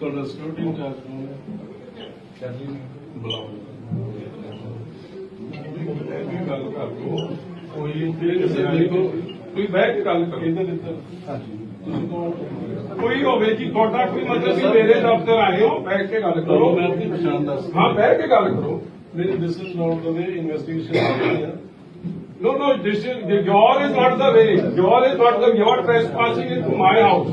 ਤੁਹਾਡਾ security incharge ਕੌਣ ਹੈ ਕੈਟਰੀ ਬੁਲਾਓ ਵੀ ਗੱਲ ਕਰ ਲਓ ਕੋਈ ਕਿਸੇ ਦੇਖੋ ਕੋਈ ਬਹਿ ਕੇ ਗੱਲ ਕਰੋ ਕਿਹਦੇ ਦਿੱਤਾ ਹਾਂਜੀ ਤੁਸੀਂ ਕੌਣ ਕੋਈ ਹੋਵੇ ਜੀ ਤੁਹਾਡਾ ਕੋਈ ਮਤਲਬ ਵੀ ਮੇਰੇ ਦਫ਼ਤਰ ਆਏ ਹੋ ਬੈਠ ਕੇ ਗੱਲ ਕਰੋ ਕਰੋ ਮੈਂ ਆਪਣੀ ਪਛਾਣ ਦੱਸ ਹਾਂ ਬਹਿ ਕੇ ਗੱਲ ਕਰੋ ਨਹੀਂ this is not the way investigation ਆ ਰਹੀ ਹੈ No, no, this is, the- your is not the way. Your is not the, you are trespassing into my house.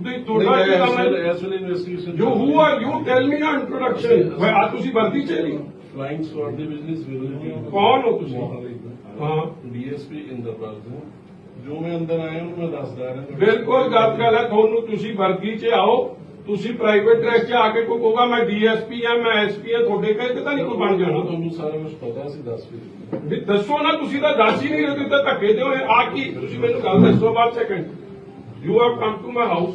ਉਹਦੇ ਤੁਹਾਡਾ ਕੀ ਕੰਮ ਹੈ? ਐਸ ਵੇਲੇ ਇਨਵੈਸਟੀਗੇਸ਼ਨ ਜੋ who are you tell me ਨਾ ਇੰਟਰੋਡਕਸ਼ਨ ਮੈਂ ਆ ਤੁਸੀਂ ਵਰਦੀ ਚ ਨਹੀਂ? ਫਲਾਈਂਗ ਸਵਾਰਡ ਦੇ ਬਿਜ਼ਨਸ ਵਿਲ ਕੌਣ ਹੋ ਤੁਸੀਂ? ਹਾਂ ਡੀਐਸਪੀ ਇੰਦਰਪਾਲ ਸਿੰਘ। ਜੋ ਮੈਂ ਅੰਦਰ ਆਇਆ ਉਹਨੂੰ ਮੈਂ ਦੱਸਦਾ ਰਿਹਾ। ਬਿਲਕੁਲ ਗਲਤ ਗੱਲ ਹੈ ਤੁਹਾਨੂੰ ਤੁਸੀਂ ਵਰਦੀ ਚ ਆਓ। ਤੁਸੀਂ ਪ੍ਰਾਈਵੇਟ ਡਰੈਸ ਚ ਆ ਕੇ ਕੋਈ ਕਹੋਗਾ ਮੈਂ ਡੀਐਸਪੀ ਆ ਮੈਂ ਐਸਪੀ ਆ ਤੁਹਾਡੇ ਕਹੇ ਤੇ ਨਹੀਂ ਕੋਈ ਬਣ ਜਾਣਾ? ਤੁਹਾਨੂੰ ਸਾਰਾ ਕੁਝ ਪਤਾ ਸੀ ਦੱਸ ਵੀ ਦੱਸੋ ਨਾ ਤੁਸੀਂ ਤਾਂ ਦੱਸ ਹੀ ਨਹੀਂ ਰਹੇ ਤੁਸੀਂ ਤਾਂ ਧੱਕੇ ਦੇ ਹੋਏ ਆ ਕੀ? ਤੁਸੀਂ ਮੈਨੂੰ ਗੱਲ ਦੱਸੋ ਬਾਅਦ second you have come to my house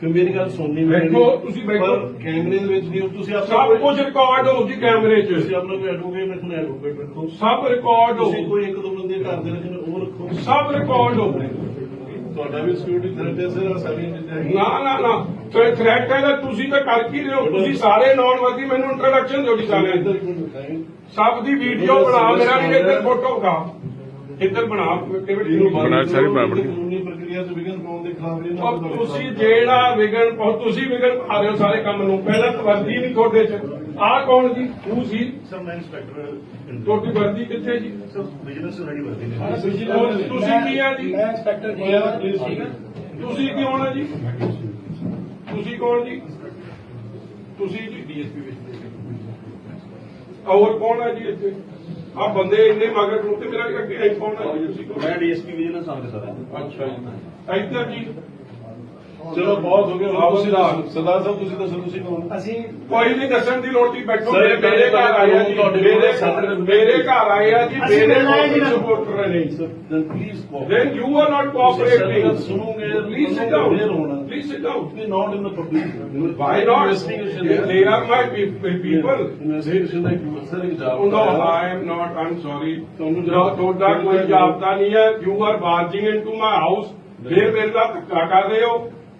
ਫਿਰ ਮੇਰੀ ਗੱਲ ਸੁਣਨੀ ਬੈਠੋ, ਤੁਸੀਂ ਬੈਠੋ। ਪਰ ਕੈਮਰੇ ਦੇ ਵਿੱਚ ਨਹੀਂ ਹੋ, ਤੁਸੀਂ ਆਪਣਾ ਸਭ ਕੋਈ- ਕੁਝ ਰਿਕਾਰਡ ਹੋ ਜੀ ਕੈਮਰੇ 'ਚ। ਤੁਸੀਂ ਆਪਣਾ ਕੋਈ ਐਡਵੋਕੇਟ ਰੱਖਣਾ ਐਡਵੋਕੇਟ ਰੱਖੋ। ਸਭ ਰਿਕਾਰਡ ਹੋ। ਤੁਸੀਂ ਕੋਈ ਇੱਕ ਦੋ ਬੰਦੇ ਘਰ ਦੇ ਰੱਖਣੇ ਉਹ ਰੱਖੋ। ਸਭ ਰਿਕਾਰਡ ਹੋ। ਤੁਹਾਡਾ ਵੀ ਸਿਕਿਉਰਿਟੀ ਥ੍ਰੈਟ ਹੈ ਸਰ ਸਾਰੀਆਂ ਚੀਜ਼ਾਂ ਹੈਗੀਆਂ। ਨਾ ਨਾ ਨਾ। ਤੇ ਥ੍ਰੈਟ ਹੈ ਤਾਂ ਤੁਸੀਂ ਤਾਂ ਕਰ ਕੀ ਰਹੇ ਹੋ? ਤੁਸੀਂ ਸਾਰੇ ਨੌਨ ਵਰਦੀ ਮੈਨੂੰ ਇੰਟਰੋਡਕਸ਼ਨ ਦਿਓ ਜੀ ਸਾਰਿਆਂ ਦੀ। ਸਭ ਦੀ ਵੀਡੀਓ ਬਣਾ ਮੇਰਾ ਵੀ ਇੱਧਰ ਫੋਟੋ ਕਾ ਇੱਧਰ ਬਣਾ। ਕਿਵੇਂ ਬਣਾ ਬਣਾ ਸਾਰੀ ਬਣਾ ਬਣੀ। ਕਾਨੂੰਨੀ ਪ੍ਰਕਿਰਿਆ ਤੋਂ ਵਿਗਨ ਪਾਉਣ ਦੇ ਖਿਲਾਫ ਇਹਨਾਂ ਔਰ ਤੁਸੀਂ ਜਿਹੜਾ ਵਿਗਨ ਪਾਓ ਤੁਸੀਂ ਵਿਗਨ ਪਾ ਰਹੇ ਹੋ ਸਾਰੇ ਕੰਮ ਨੂੰ। ਪਹਿਲਾਂ ਤਾਂ ਵਰਦੀ ਨਹੀਂ ਤੁਹਾਡੇ 'ਚ। ਆਹ ਕੌਣ ਜੀ? ਤੂੰ ਸੀ? ਸਰ ਮੈਂ ਇੰਸਪੈਕਟਰ ਤੁਹਾਡੀ ਵਰਦੀ ਕਿੱਥੇ ਜੀ? ਸਰ ਬਿਜ਼ਨਸ ਰੈਡੀ ਵਰਦੀ ਨੇ ਤੁਸੀਂ ਤੁਸੀਂ ਕੀ ਆ ਜੀ? ਮੈਂ ਇੰਸਪੈਕਟਰ ਜੀ ਠੀਕ ਹੈ ਤੁਸੀਂ ਕੌਣ ਆ ਜੀ? ਤੁਸੀਂ ਕੌਣ ਜੀ? ਤੁਸੀਂ ਜੀ? ਡੀਐਸਪੀ ਵਿੱਚ ਹੋਰ ਕੌਣ ਆ ਜੀ ਇੱਥੇ? ਆ ਬੰਦੇ ਇੰਨੇ ਮਗਰ ਨੂੰ ਤੇ ਮੇਰਾ ਅੱਗੇ ਇਹ ਕੌਣ ਆ ਜੀ ਤੁਸੀਂ ਕੌਣ? ਮੈਂ ਡੀਐਸਪੀ ਵਿਜੀਲੈਂਸ ਆਫਿਸਰ ਸਰ ਅੱਛਾ ਜੀ ਇੱਧਰ ਜੀ ਚਲੋ ਬਹੁਤ ਹੋ ਗਿਆ ਬੰਦਾ। ਦੱਸੋ ਸਰਦਾਰ ਸਾਹਿਬ ਤੁਸੀਂ ਦੱਸੋ ਤੁਸੀਂ ਕੌਣ ਅਸੀਂ ਕੋਈ ਨਹੀਂ ਦੱਸਣ ਦੀ ਲੋੜ ਨਹੀਂ ਬੈਠੋ ਸਰ, ਮੇਰੇ ਮੇਰੇ ਘਰ ਆਏ ਆ ਜੀ ਮੇਰੇ ਮੇਰੇ ਘਰ ਆਏ ਆ ਜੀ ਮੇਰੇ ਨਾ। ਸਪੋਰਟਰ ਨੇ cooperate. then you are not cooperating ਤੁਸੀਂ ਸੁਣੋਗੇ sit down Be not in the public. why not Investigation they, they are my pe- pe- people Investigation ਦਾ ਸਰ ਇੱਕ job Oh, no, I am not. I'm sorry. ਤੁਹਾਨੂੰ ਜਵਾਬ- ਤੁਹਾਡਾ ਕੋਈ ਜਾਬਤਾ ਨਹੀਂ ਹੈ you are barging into my house ਫਿਰ ਮੇਰੇ ਨਾਲ ਧੱਕਾ ਕਰ ਰਹੇ ਹੋ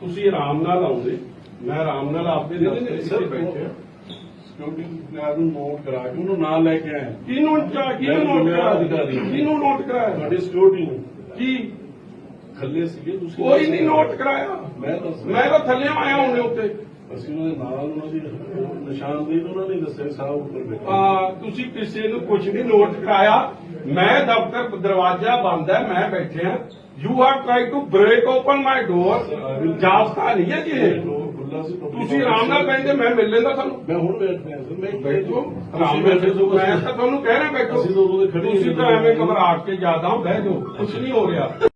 ਤੁਸੀਂ ਆਰਾਮ ਨਾਲ ਆਉਂਦੇ। ਮੈਂ ਆਰਾਮ ਨਾਲ ਆਪਦੇ ਦਫ਼ਤਰ 'ਚ ਸਰ, ਬੈਠੇ ਸਿਕਿਉਰਿਟੀ ਗਾਰਡ ਨੂੰ ਨੋਟ ਕਰਾ ਕੇ ਉਹਨੂੰ ਨਾਲ ਲੈ ਕੇ ਆਇਆ। ਕਿਹਨੂੰ ਚਾ ਕਿਹਨੂੰ ਨੋਟ ਕਰਾਇਆ? ਅਧਿਕਾਰੀ। ਕਿਹਨੂੰ ਨੋਟ ਕਰਾਇਆ? ਤੁਹਾਡੀ ਸਿਕਿਉਰਿਟੀ ਨੂੰ। ਕੀ? ਥੱਲੇ ਸੀਗੇ ਤੁਸੀਂ ਕੋਈ ਨਹੀਂ ਨੋਟ ਕਰਾਇਆ। ਮੈਂ ਦੱਸ ਮੈਂ ਤਾਂ ਥੱਲੇ ਆਇਆ ਉਹਨੇ ਉੱਤੇ। ਅਸੀਂ ਉਹਦੇ ਨਾਲ ਉਹਨਾਂ ਦੀ ਨਿਸ਼ਾਨਦੇਹੀ ਉਹਨਾਂ ਨੇ ਦੱਸਿਆ ਸਾਹਿਬ ਉੱਪਰ ਬੈਠੇ। ਆ ਤੁਸੀਂ ਕਿਸੇ ਨੂੰ ਕੁਝ ਨਹੀਂ ਨੋਟ ਕਰਾਇਆ। ਮੈਂ ਦਫ਼ਤਰ ਦਰਵਾਜ਼ਾ ਬੰਦ ਹੈ ਮੈਂ ਬੈਠਿਆ। You have try to break open my door ਜਾਬਤਾ ਨਹੀਂ ਹੈ ਸੀ ਤੁਸੀਂ ਆਰਾਮ ਨਾਲ ਬੈਠੇ ਮੈਂ ਮਿਲ ਲੈਂਦਾ ਤੁਹਾਨੂੰ ਮੈਂ ਹੁਣ ਬੈਠ ਰਿਹਾ ਸਰ ਮੈਂ ਬੈਠੋ ਆਰਾਮ ਬੈਠੇ ਸੋ ਮੈਂ ਤਾਂ ਤੁਹਾਨੂੰ ਕਹਿ ਰਿਹਾ ਬੈਠੋ ਤੁਸੀਂ ਤਾਂ। ਐਵੇਂ ਘਬਰਾ ਕੇ ਜ਼ਿਆਦਾ ਬਹਿ ਜਾਓ ਕੁਝ ਨਹੀਂ ਹੋ ਰਿਹਾ